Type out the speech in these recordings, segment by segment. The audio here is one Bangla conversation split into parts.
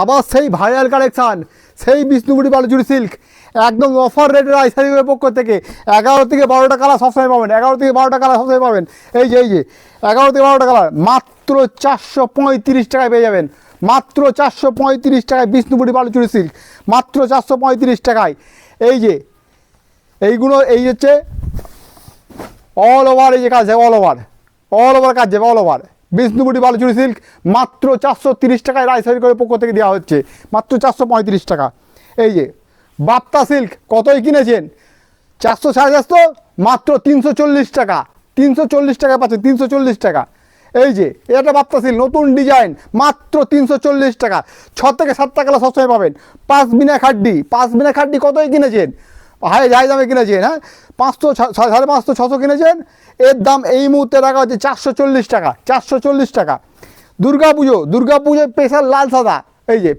আবার সেই ভাইরাল কালেকশান সেই বিষ্ণুপুরি বালুচুরি সিল্ক একদম অফার রেটের আইসারিকের পক্ষ থেকে এগারো থেকে বারোটা কালার সবসময় পাবেন, এগারো থেকে বারোটা কালার সবসময় পাবেন। এই যে এই যে, এগারো থেকে বারোটা কালার মাত্র চারশো পঁয়ত্রিশ টাকায় পেয়ে যাবেন। মাত্র চারশো পঁয়ত্রিশ টাকায় বিষ্ণুপুরি বালুচুরি সিল্ক মাত্র চারশো পঁয়ত্রিশ টাকায়। এই যে, এইগুলো, এই হচ্ছে অল ওভার এই যে কাজ অল ওভার অল ওভার কাজ যাবে all over Bishnupuri Baluchari silk মাত্র চারশো তিরিশ টাকায় রাইসারি করে পক্ষ থেকে দেওয়া হচ্ছে। মাত্র চারশো পঁয়ত্রিশ টাকা। এই যে, বাপ্তা সিল্ক কতই কিনেছেন? চারশো সাড়ে চারশো, মাত্র তিনশো চল্লিশ টাকা। তিনশো চল্লিশ টাকা পাচ্ছেন, তিনশো চল্লিশ টাকা। এই যে, এটা সিল্ক, নতুন ডিজাইন, মাত্র তিনশো চল্লিশ টাকা। ছ থেকে সাত টাকা সবসময় পাবেন। পাঁচ বিনা খাড্ডি, পাঁচ বিনা খাড্ডি কতই কিনেছেন? হাই হাই দামে কিনেছেন হ্যাঁ? পাঁচশো সাড়ে পাঁচশো, ছশো কিনেছেন। এর দাম এই মুহূর্তে রাখা হচ্ছে চারশো চল্লিশ টাকা, চারশো চল্লিশ টাকা। দুর্গা পুজো দুর্গা পুজোয় পেশার লাল সাদা, এই যে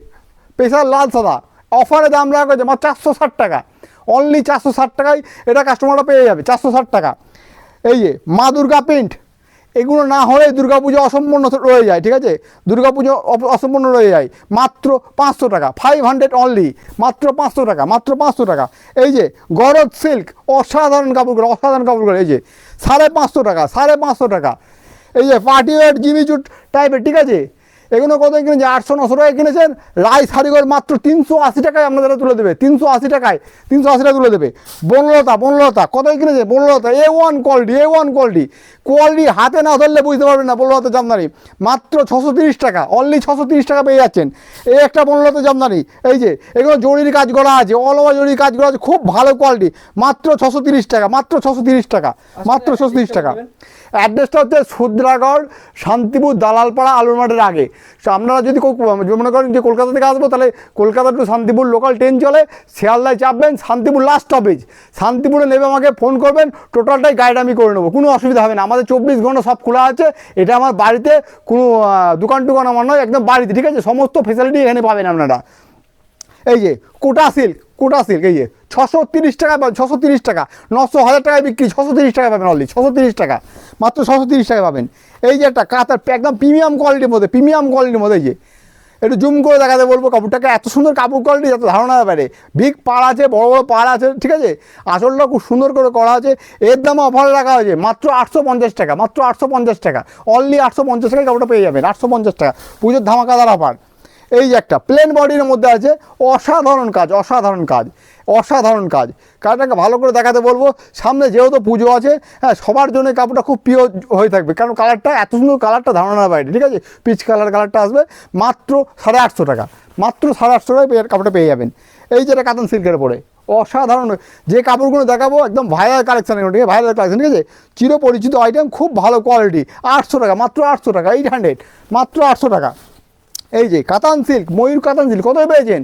পেশার লাল সাদা। অফারে দাম রাখা হয়েছে মাত্র চারশো ষাট টাকা। অনলি চারশো ষাট টাকায় এটা কাস্টমাররা পেয়ে যাবে, চারশো ষাট টাকা। এই যে, মা দুর্গা প্রিন্ট এগুলো না হলে দুর্গাপুজো অসম্পূর্ণ রয়ে যায়, ঠিক আছে? দুর্গাপুজো অসম্পূর্ণ রয়ে যায়। মাত্র পাঁচশো টাকা ফাইভ হান্ড্রেড অনলি মাত্র পাঁচশো টাকা, মাত্র পাঁচশো টাকা। এই যে, গরদ সিল্ক অসাধারণ কাপড়গুলো অসাধারণ কাপড়গুলো, এই যে, সাড়ে পাঁচশো টাকা, সাড়ে পাঁচশো টাকা। এই যে পার্টি ওয়েট জিমি চুট টাইপের ঠিক আছে? এগুলো কত কিনেছে? আটশো নশো টাকায় কিনেছেন? রাই শাড়িগুলো মাত্র তিনশো আশি টাকায় আপনাদের তুলে দেবে। তিনশো আশি টাকায় তিনশো আশি টাকা তুলে দেবে। বনলতা বনলতা কতই কিনেছে? Banalata A one quality A one quality quality হাতে না ধরলে বুঝতে পারবেন না বনলতা জামদানি। মাত্র ছশো তিরিশ টাকা অনলি ছশো তিরিশ টাকা পেয়ে যাচ্ছেন। এই একটা বনলতা জামদানি এই যে এগুলো জরির কাজ করা আছে অল ওভার জরির কাজ করা আছে খুব ভালো কোয়ালিটি মাত্র ছশো তিরিশ টাকা মাত্র ছশো তিরিশ টাকা মাত্র ছশো তিরিশ টাকা। অ্যাড্রেসটা হচ্ছে সুদ্রাগড়, শান্তিপুর, দালালপাড়া আলুর মাঠের আগে। তো আপনারা যদি মনে করেন যে কলকাতা থেকে আসব, তাহলে Kolkata to Shantipur local train চলে, শিয়ালদায় চাপবেন, শান্তিপুর লাস্ট স্টপেজ শান্তিপুরে নেবে আমাকে ফোন করবেন টোটালটাই গাইড আমি করে নেব, কোনো অসুবিধা হবে না। আমাদের চব্বিশ ঘণ্টা সব খোলা আছে, এটা আমার বাড়িতে কোনো দোকান টোকান আমার নয়, একদম বাড়িতে, ঠিক আছে? সমস্ত ফেসিলিটি এখানে পাবেন আপনারা। এই যে, কোটা সিল্ক কোটা সিল্ক এই যে ছশো তিরিশ টাকা পাবেন, ছশো তিরিশ টাকা। নশো হাজার টাকায় বিক্রি, ছশো তিরিশ টাকা পাবেন অলরেডি ছশো তিরিশ টাকা। মাত্র ছশো তিরিশ টাকা পাবেন। এই যে একটা কাতার একদম প্রিমিয়াম কোয়ালিটির মধ্যে, প্রিমিয়াম কোয়ালিটির মধ্যে যে, একটু জুম করে দেখাতে বলব কাপড়টাকে, এত সুন্দর কাপড় কোয়ালিটি যাতে ধারণা পারে। বিগ পাড় আছে, বড় বড় পাড় আছে, ঠিক আছে? আসলটা খুব সুন্দর করে করা আছে। এর দাম অফারে রাখা হয়েছে, মাত্র আটশো পঞ্চাশ টাকা, মাত্র আটশো পঞ্চাশ টাকা। অনলি আটশো পঞ্চাশ টাকায় কাপড়টা পেয়ে যাবেন, আটশো পঞ্চাশ টাকা। পুজোর ধামাকাদার অফার এই যে একটা প্লেন বডির মধ্যে আছে অসাধারণ কাজ অসাধারণ কাজ অসাধারণ কাজ। কাজটাকে ভালো করে দেখাতে বলব, সামনে যেহেতু পুজো আছে হ্যাঁ সবার জন্য কাপড়টা খুব প্রিয় হয়ে থাকবে, কারণ কালারটা, এত সুন্দর কালারটা ধারণার বাইরে, ঠিক আছে? পিচ কালার কালারটা আসবে, মাত্র সাড়ে আটশো টাকা, মাত্র সাড়ে আটশো টাকায় কাপড়টা পেয়ে যাবেন। এই যেটা কাতান সিল্কের পরে, অসাধারণ, যে কাপড়গুলো দেখাবো, একদম ভাইরাল কালেকশন এগুলো, ঠিক আছে? ভাইরাল কালেকশন ঠিক আছে? চিরপরিচিত আইটেম খুব ভালো কোয়ালিটি আটশো টাকা, মাত্র আটশো টাকা এইট হান্ড্রেড মাত্র আটশো টাকা। এই যে, কাতান সিল্ক, ময়ূর কাতান সিল্ক, কত পেয়েছেন?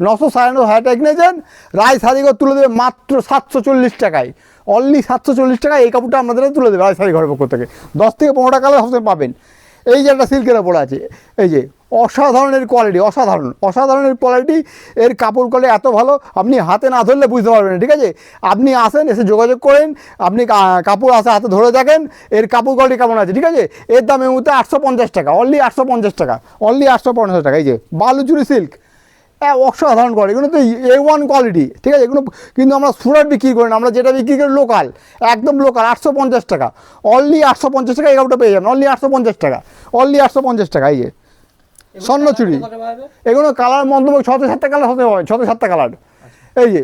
নশো সাড়ে নশো হাজার টাকা কিনেছেন রায় শাড়িঘর তুলে দেবে মাত্র সাতশো চল্লিশ টাকায়। অনলি সাতশো চল্লিশ টাকায় এই কাপড়টা আপনাদের তুলে দেবে রায় শাড়িঘরের পক্ষ থেকে। দশ থেকে পনেরো টাকা সবসময় পাবেন। এই যে একটা সিল্কের ওপর আছে, এই যে অসাধারণের কোয়ালিটি অসাধারণ, অসাধারণের কোয়ালিটি এর কাপড় কোয়ালিটি এত ভালো, আপনি হাতে না ধরলে বুঝতে পারবেন ঠিক আছে? আপনি আসেন, এসে যোগাযোগ করেন, আপনি কাপড় আসে হাতে ধরে দেখেন, এর কাপড় কোয়ালিটি কেমন আছে, ঠিক আছে? এর দাম এই মুহূর্তে আটশো পঞ্চাশ টাকা অনলি আটশো পঞ্চাশ টাকা অনলি আটশো পঞ্চাশ টাকা, এই যে, বালুচুরি সিল্ক অসাধারণ কোয়ালিটি এগুলো তো এ ওয়ান কোয়ালিটি ঠিক আছে? এগুলো কিন্তু আমরা সুরাট বিক্রি করি না, আমরা যেটা বিক্রি করি লোকাল একদম লোকাল আটশো পঞ্চাশ টাকা অনলি আটশো পঞ্চাশ টাকা কাপড়টা পেয়ে যাবেন অনলি আটশো পঞ্চাশ টাকা অনলি আটশো পঞ্চাশ টাকা, এই যে। স্বর্ণচুরি এগুলো কালার মন্তব্য ছশো সাতটা কালার হতে হবে ছশো সাতটা কালার। এই যে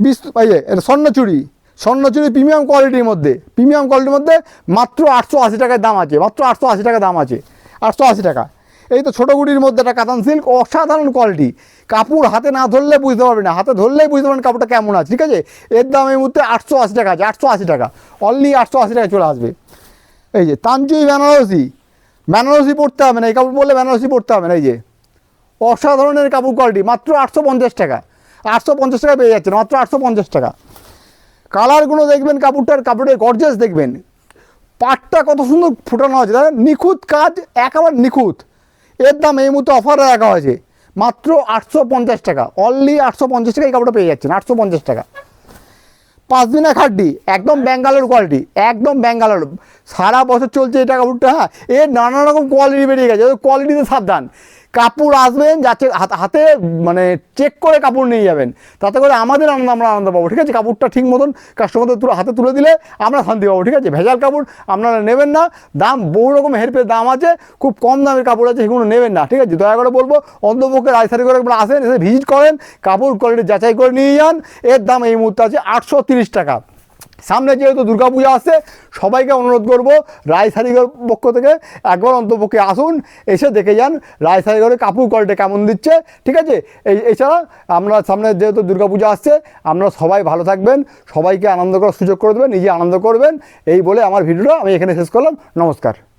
বিশ এই যে এটা স্বর্ণচুরি স্বর্ণচুরি প্রিমিয়াম কোয়ালিটির মধ্যে প্রিমিয়াম কোয়ালিটির মধ্যে মাত্র আটশো আশি টাকার দাম আছে মাত্র আটশো আশি টাকা দাম আছে আটশো আশি টাকা। এই তো ছোটো গুটির মধ্যে একটা কাতান সিল্ক অসাধারণ কোয়ালিটি কাপড় হাতে না ধরলে বুঝতে পারবে না হাতে ধরলেই বুঝতে পারবেন কাপড়টা কেমন আছে ঠিক আছে? এর দাম এই মুহূর্তে আটশো আশি টাকা আছে আটশো আশি টাকা। অনলি আটশো আশি টাকা চলে আসবে। এই যে তানচুই বেনারসি বেনারসি পড়তে হবে না, এই কাপড় বললে বেনারসি পড়তে হবে না, এই যে। অসাধারণের কাপড় কোয়ালিটি মাত্র আটশো পঞ্চাশ টাকা। আটশো পঞ্চাশ টাকা পেয়ে যাচ্ছে মাত্র আটশো পঞ্চাশ টাকা। কালারগুলো দেখবেন, কাপড়টার, কাপড়ের গর্জেস দেখবেন। পাটটা কত সুন্দর ফুটানো আছে দেখেন, নিখুঁত কাজ, একেবারে নিখুঁত। এর দাম এই মুহূর্তে অফারে রাখা হয়েছে, মাত্র আটশো পঞ্চাশ টাকা। অনলি আটশো পঞ্চাশ টাকা এই কাপড়টা পেয়ে যাচ্ছেন, আটশো পঞ্চাশ টাকা। পাঁচ দিনের খাড্ডি একদম ব্যাঙ্গালোর কোয়ালিটি একদম ব্যাঙ্গালোর। সারা বছর চলছে এটা কাপড়টা হ্যাঁ? এর নানা রকম কোয়ালিটি বেরিয়ে গেছে কোয়ালিটিতে সাবধান। কাপড় আসবেন যাচ্ছে হাত- মানে চেক করে কাপড় নিয়ে যাবেন। তাতে করে আমাদের আনন্দ, আমরা আনন্দ পাবো, ঠিক আছে? কাপড়টা ঠিক মতন কাস্টমারদের তুলে হাতে তুলে দিলে আমরা শান্তি পাবো, ঠিক আছে? ভেজাল কাপড় আপনারা নেবেন না। দাম বহু রকম হেরফের দাম আছে, খুব কম দামের কাপড় আছে, সেগুলো নেবেন না, ঠিক আছে? দয়া করে বলব অন্তপক্ষে রাজশাহী করে আপনারা আসেন, এসে ভিজিট করেন, কাপড় কোয়ালিটি যাচাই করে নিয়ে যান। এর দাম এই মুহূর্তে আছে আটশো টাকা। সামনে যেহেতু দুর্গাপূজা আসছে সবাইকে অনুরোধ করব রায় সারিগর পক্ষ থেকে একবার অন্তপক্ষে আসুন, এসে দেখে যান রায় সারিগরের কাপড় কোয়ালিটি কেমন দিচ্ছে, ঠিক আছে? এই এছাড়া আমরা সামনে যেহেতু দুর্গাপূজা আসছে, আমরা সবাই ভালো থাকবেন, সবাইকে আনন্দ করার সুযোগ করে দেবেন, নিজে আনন্দ করবেন, এই বলে আমার ভিডিওটা আমি এখানে শেষ করলাম, নমস্কার।